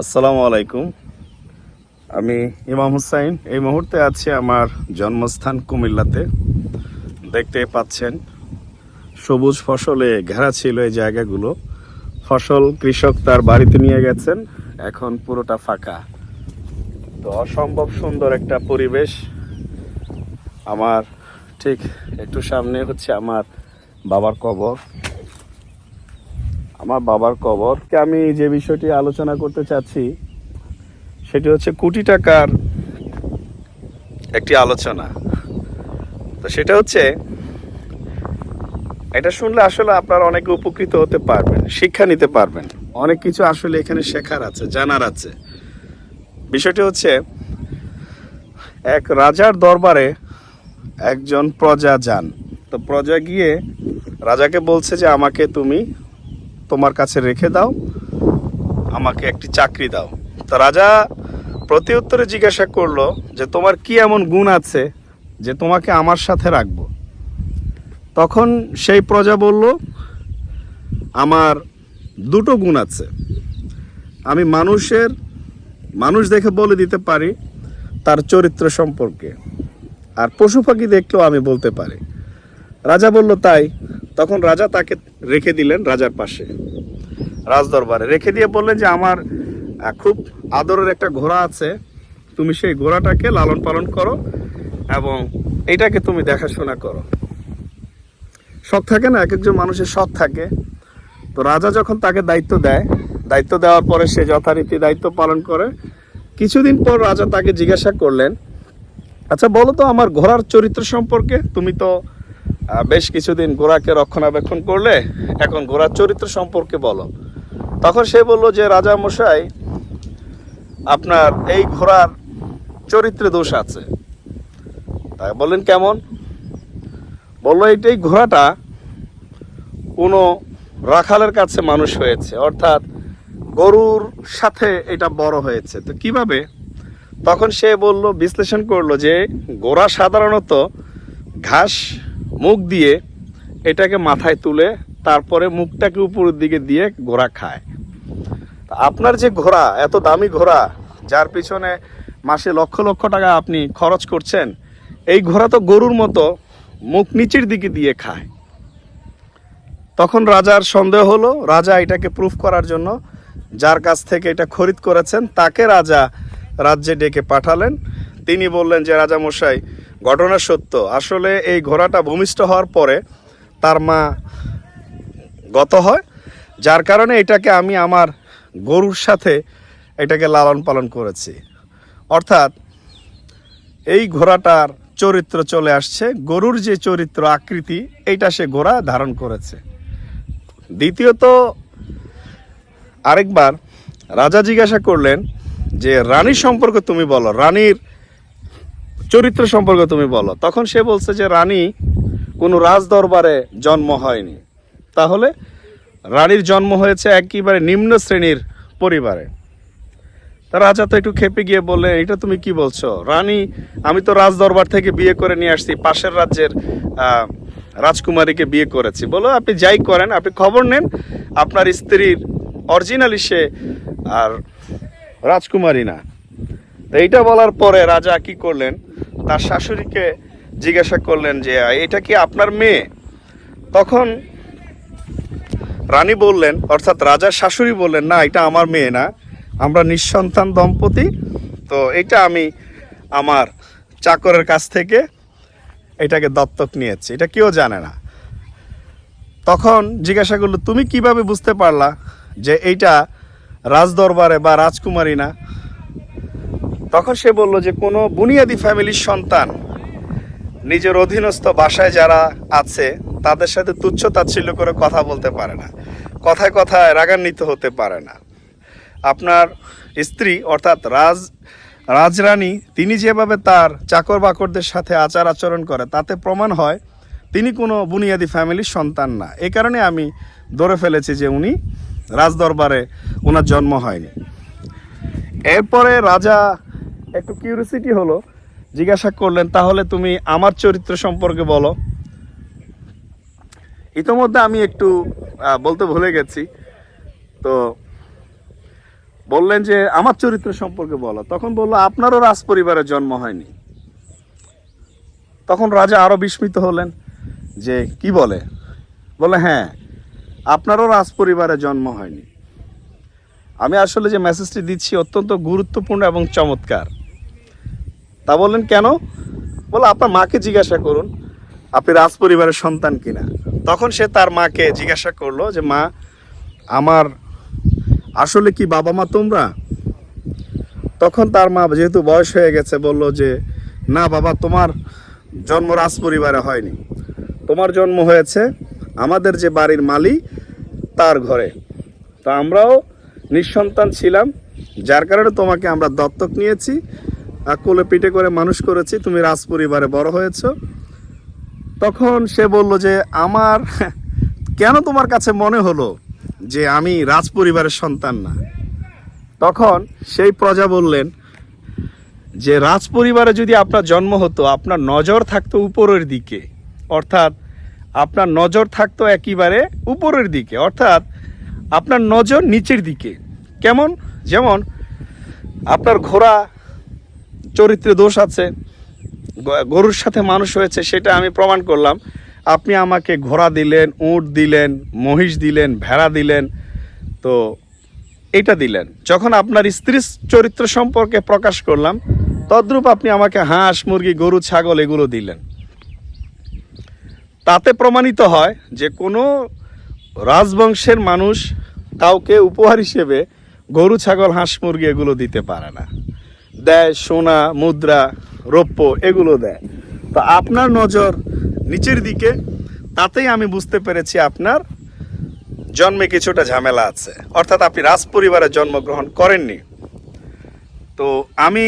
আসসালামু আলাইকুম। আমি ইমাম হুসাইন। এই মুহূর্তে আছি আমার জন্মস্থান কুমিল্লাতে। দেখতে পাচ্ছেন, সবুজ ফসলে ঘেরা ছিল এই জায়গাগুলো। ফসল কৃষক তার বাড়িতে নিয়ে গেছেন। এখন পুরোটা ফাঁকা। তো অসম্ভব সুন্দর একটা পরিবেশ। আমার ঠিক একটু সামনে হচ্ছে আমার বাবার কবর। আমার বাবার কবরকে আমি যে বিষয়টি আলোচনা করতে চাচ্ছি, সেটি হচ্ছে কোটি টাকার একটি আলোচনা। তো সেটা হচ্ছে, এটা শুনলে আসলে আপনারা অনেক উপকৃত হতে পারবেন, শিক্ষা নিতে পারবেন। অনেক কিছু আসলে এখানে শেখার আছে, জানার আছে। বিষয়টি হচ্ছে, এক রাজার দরবারে একজন প্রজা যান। তো প্রজা গিয়ে রাজাকে বলছে যে, আমাকে তুমি তোমার কাছে রেখে দাও, আমাকে একটি চাকরি দাও। তো রাজা প্রতি উত্তরে জিজ্ঞাসা করল যে, তোমার কি এমন গুণ আছে যে তোমাকে আমার সাথে রাখব? তখন সেই প্রজা বলল, আমার দুটো গুণ আছে। আমি মানুষের, মানুষ দেখে বলে দিতে পারি তার চরিত্র সম্পর্কে। আর পশু পাখি দেখলেও আমি বলতে পারি। রাজা বলল, তাই তখন রাজা তাকে রেখে দিলেন রাজার পাশে, রাজদরবারে। রেখে দিয়ে বললেন যে, আমার খুব আদরের একটা ঘোড়া আছে, তুমি সেই ঘোড়াটাকে লালন পালন করো এবং এটাকে তুমি দেখাশোনা করো। শখ থাকে না এক একজন মানুষের শখ থাকে। তো রাজা যখন তাকে দায়িত্ব দেয়, দায়িত্ব দেওয়ার পরে সে যথারীতি দায়িত্ব পালন করে। কিছুদিন পর রাজা তাকে জিজ্ঞাসা করলেন আচ্ছা বলো তো, আমার ঘোড়ার চরিত্র সম্পর্কে, তুমি তো বেশ কিছুদিন ঘোড়াকে রক্ষণাবেক্ষণ করলে এখন ঘোড়ার চরিত্র সম্পর্কে বলো। তখন সে বলল যে, রাজা মশাই, আপনার এই ঘোড়ার চরিত্রে দোষ আছে। তাই বললেন, কেমন? বলল এইটাই ঘোড়াটা কোনো রাখালের কাছে মানুষ হয়েছে, অর্থাৎ গরুর সাথে এটা বড় হয়েছে। তো কীভাবে? তখন সে বলল, বিশ্লেষণ করল যে গোড়া সাধারণত ঘাস মুখ দিয়ে এটাকে মাথায় তুলে তারপরে মুখটাকে উপরের দিকে দিয়ে ঘোড়া খায়। আপনার যে ঘোড়া, এত দামি ঘোড়া, যার পিছনে মাসে লক্ষ লক্ষ টাকা আপনি খরচ করছেন, এই ঘোড়া তো গরুর মতো মুখ নিচের দিকে দিয়ে খায়। তখন রাজার সন্দেহ হলো, রাজা এটাকে প্রুফ করার জন্য যার কাছ থেকে এটা খরিদ করেছেন, তাকে রাজা রাজ্যে ডেকে পাঠালেন। তিনি বললেন যে রাজা মশাই ঘটনা সত্য। আসলে এই ঘোড়াটা ভূমিষ্ঠ হওয়ার পরে তার মা গত হয়, যার কারণে এটাকে আমি আমার গরুর সাথে এটাকে লালন পালন করেছি। অর্থাৎ এই ঘোড়াটার চরিত্র চলে আসছে, গরুর যে চরিত্র আকৃতি, এইটা সে ঘোড়া ধারণ করেছে। দ্বিতীয়ত, আরেকবার রাজা জিজ্ঞাসা করলেন যে, রানীর সম্পর্কে তুমি বলো। রানীর চরিত্র সম্পর্কে তুমি বলো। তখন সে বলছে যে, রানী, কোনো রাজ দরবারে জন্ম হয়নি। তাহলে রানীর জন্ম হয়েছে একেবারে নিম্ন শ্রেণির পরিবারে। তা রাজা তো একটু খেপে গিয়ে বললেন, এটা তুমি কি বলছো? রানী, আমি তো রাজ দরবার থেকে বিয়ে করে নিয়ে আসছি, পাশের রাজ্যের রাজকুমারীকে বিয়ে করেছি। বলো, আপনি যাই করেন, আপনি খবর নেন, আপনার স্ত্রীর অরিজিনালি সে আর রাজকুমারী না। তো এইটা বলার পরে রাজা কি করলেন তার শাশুড়িকে জিজ্ঞাসা করলেন যে এটা কি আপনার মেয়ে? তখন রানী বললেন, অর্থাৎ রাজার শাশুড়ি বললেন, না, এটা আমার মেয়ে না। আমরা নিঃসন্তান দম্পতি। তো এটা আমি আমার চাকরের কাছ থেকে এটাকে দত্তক নিয়েছি। এটা কেউ জানে না। তখন জিজ্ঞাসা করল, তুমি কীভাবে বুঝতে পারলা যে এইটা রাজদরবারে বা রাজকুমারী না? তখন সে বলল যে, কোনো বুনিয়াদি ফ্যামিলির সন্তান নিজের অধীনস্থ বাসায় যারা আছে, তাদের সাথে তুচ্ছ তাচ্ছিল্য করে কথা বলতে পারে না। কথায় কথায় রাগান্বিত হতে পারে না। আপনার স্ত্রী, অর্থাৎ রাজ, রাজরানী, তিনি যেভাবে তার চাকর বাকরদের সাথে আচার আচরণ করে, তাতে প্রমাণ হয় তিনি কোনো বুনিয়াদি ফ্যামিলির সন্তান না। এই কারণে আমি ধরে ফেলেছি যে উনি রাজদরবারে ওনার জন্ম হয়নি। এরপরে রাজা একটু কিউরিসিটি হলো, জিজ্ঞাসা করলেন, তাহলে তুমি আমার চরিত্র সম্পর্কে বলো। ইতোমধ্যে আমি একটু বলতে ভুলে গেছি। তো বললেন যে, আমার চরিত্র সম্পর্কে বলো। তখন বলল, আপনারও রাজ পরিবারের জন্ম হয়নি। তখন রাজা আরও বিস্মিত হলেন, যে কি বলে? বলে হ্যাঁ আপনারও রাজ পরিবারে জন্ম হয়নি। আমি আসলে যে মেসেজটি দিচ্ছি অত্যন্ত গুরুত্বপূর্ণ এবং চমৎকার। তা বললেন, কেন? বলে, আপনার মাকে জিজ্ঞাসা করুন, আপনি রাজ পরিবারের সন্তান কিনা? তখন সে তার মাকে জিজ্ঞাসা করল যে, মা, আমার আসলে কি বাবা মা তোমরা? তখন তার মা যেহেতু বয়স হয়ে গেছে, বলল যে, না বাবা, তোমার জন্ম রাজ পরিবারে হয়নি। তোমার জন্ম হয়েছে আমাদের যে বাড়ির মালি তার ঘরে। তো আমরাও নিঃসন্তান ছিলাম, যার কারণে তোমাকে আমরা দত্তক নিয়েছি কোলে পিঠে করে মানুষ করেছি, তুমি রাজ পরিবারে বড় হয়েছো। তখন সে বলল যে, আমার, কেন তোমার কাছে মনে হলো যে আমি রাজ পরিবারের সন্তান না? তখন সেই প্রজা বললেন, যে রাজ পরিবারে যদি আপনার জন্ম হতো, আপনার নজর থাকতো উপরের দিকে। অর্থাৎ, আপনার নজর থাকতো একেবারে উপরের দিকে। অর্থাৎ, আপনার নজর নিচের দিকে। কেমন? যেমন, আপনার ঘোড়া চরিত্রে দোষ আছে গরুর সাথে মানুষ হয়েছে সেটা আমি প্রমাণ করলাম। আপনি আমাকে ঘোড়া দিলেন, উট দিলেন, মহিষ দিলেন, ভেড়া দিলেন, তো এটা দিলেন। যখন আপনার স্ত্রীর চরিত্র সম্পর্কে প্রকাশ করলাম, তদ্রূপ আপনি আমাকে হাঁস, মুরগি, গরু, ছাগল এগুলো দিলেন। তাতে প্রমাণিত হয় যে কোনো রাজবংশের মানুষ কাউকে উপহার হিসেবে গরু, ছাগল, হাঁস, মুরগি এগুলো দিতে পারে না। দেয়, সোনা, মুদ্রা, রৌপ্য, এগুলো দেয়। তো আপনার নজর নিচের দিকে, তাতেই আমি বুঝতে পেরেছি আপনার জন্মে কিছুটা ঝামেলা আছে। অর্থাৎ আপনি রাজ পরিবারে জন্মগ্রহণ করেননি। তো আমি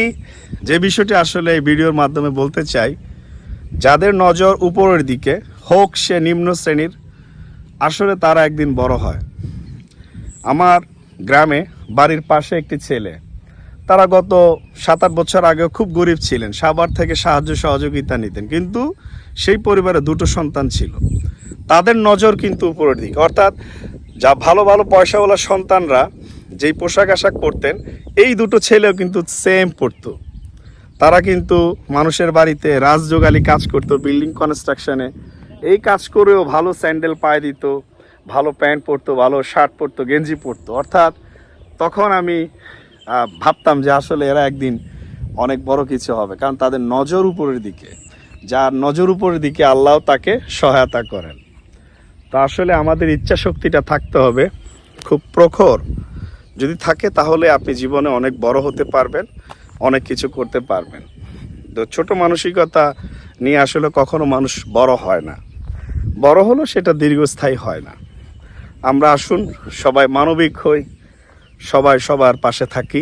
যে বিষয়টি আসলে এই ভিডিওর মাধ্যমে বলতে চাই, যাদের নজর উপরের দিকে, হোক সে নিম্ন শ্রেণির, আসলে তারা একদিন বড় হয়। আমার গ্রামে বাড়ির পাশে একটি ছেলে তারা গত সাত আট বছর আগে খুব গরিব ছিলেন, সাবার থেকে সাহায্য সহযোগিতা নিতেন। কিন্তু সেই পরিবারে দুটো সন্তান ছিল। তাদের নজর কিন্তু উপরের দিকে। অর্থাৎ যা ভালো ভালো পয়সাওয়ালা সন্তানরা যেই পোশাক আশাক পরতেন, এই দুটো ছেলেও কিন্তু সেম পরতো। তারা কিন্তু মানুষের বাড়িতে রাজযোগালি কাজ করতো বিল্ডিং কনস্ট্রাকশনে এই কাজ করেও ভালো স্যান্ডেল পায়ে দিত, ভালো প্যান্ট পরতো, ভালো শার্ট পরতো, গেঞ্জি পরতো। অর্থাৎ তখন আমি ভাবতাম যে আসলে এরা একদিন অনেক বড় কিছু হবে, কারণ তাদের নজর উপরের দিকে। যার নজর উপরের দিকে আল্লাহ তাকে সহায়তা করেন। তো আসলে আমাদের ইচ্ছা শক্তিটা থাকতে হবে, খুব প্রখর। যদি থাকে তাহলে আপনি জীবনে অনেক বড় হতে পারবেন, অনেক কিছু করতে পারবেন। তো ছোট মানসিকতা নিয়ে আসলে কখনো মানুষ বড় হয় না। বড় হলো সেটা দীর্ঘস্থায়ী হয় না। আমরা আসুন, সবাই মানবিক হই। সবাই সবার পাশে থাকি।